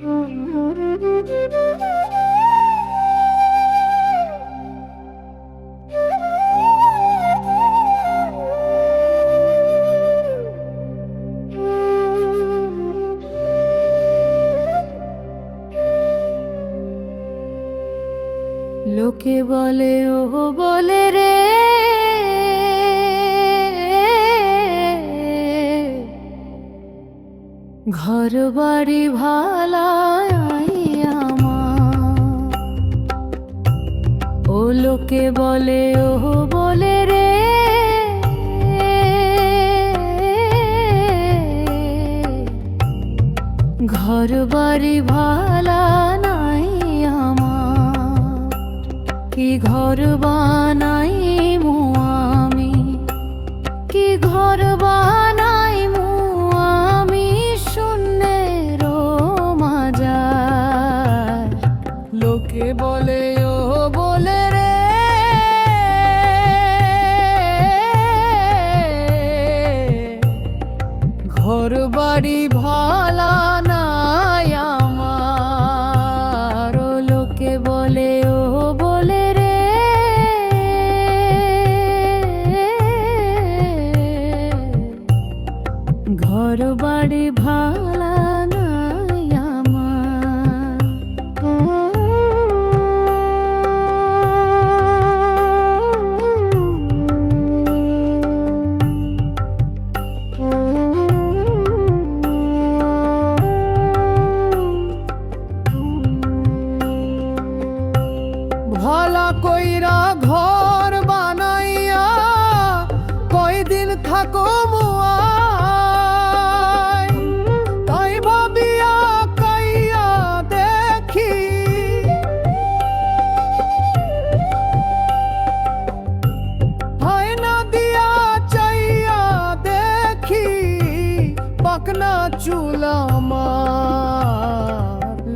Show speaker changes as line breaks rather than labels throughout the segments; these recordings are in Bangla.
লোকে বলে ও বলে রে। ঘর বাড়ি আমার। ও লোকে বলে ও বলে রে। ঘর বাড়ি ভালা নাই আমার। কি ঘর বলে, ও বলে রে। ঘর বাড়ি ভালা নাই আমার। লোকে বলে, ও বলে রে। ঘর বাড়ি ভালা ভালা কইরা ঘর বানাইয়া কয়দিন থাকো দেখি। না দেখি, পাকনা চুলা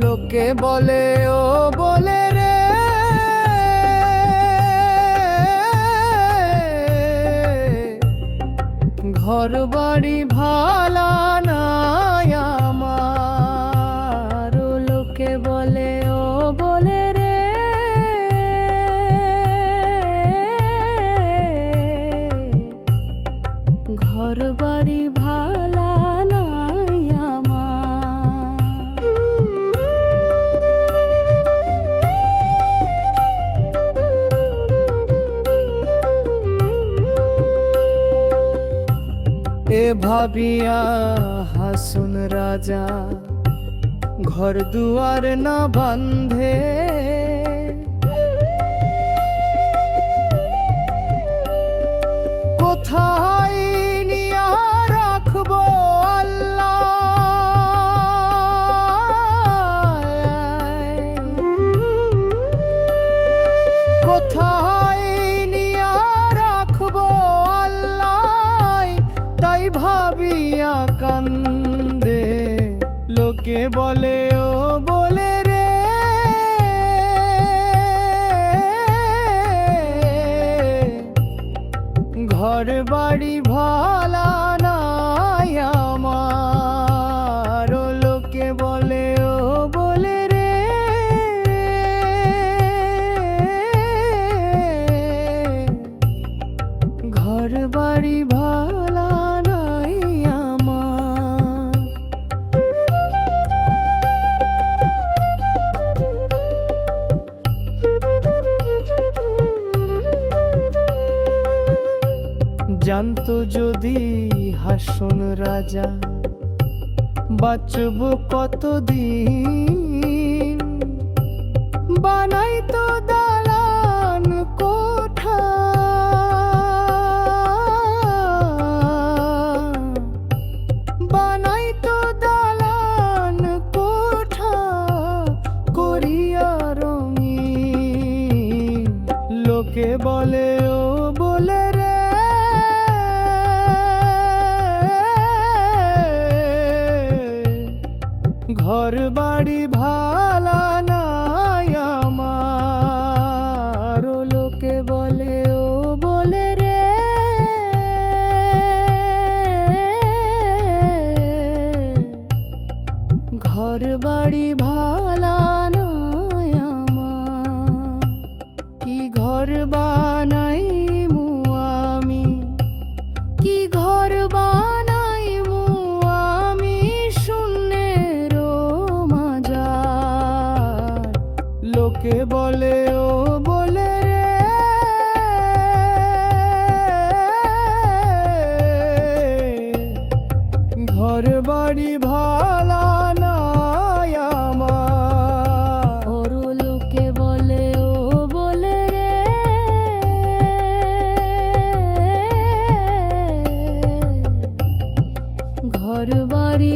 লোকে বলে, ও বলে ঘর বাড়ি ভালা নাই এ ভাবিয়া হাসুন রাজা ঘর দুয়ার না বান্ধে কোথায় কান্দে। লোকে বলে, ও বলে রে। ঘর বাড়ি ভালা নাই আমার। লোকে বলে, ও বলে রে। ঘর বাড়ি ভালা জানতো যদি হাসন রাজা বাঁচব কতদিন? ঘর বানাই বানাইমু আমি? কি ঘর বানাই বানাইমু আমি শূন্যের মাজা লোকে বলে ঘর বাড়ি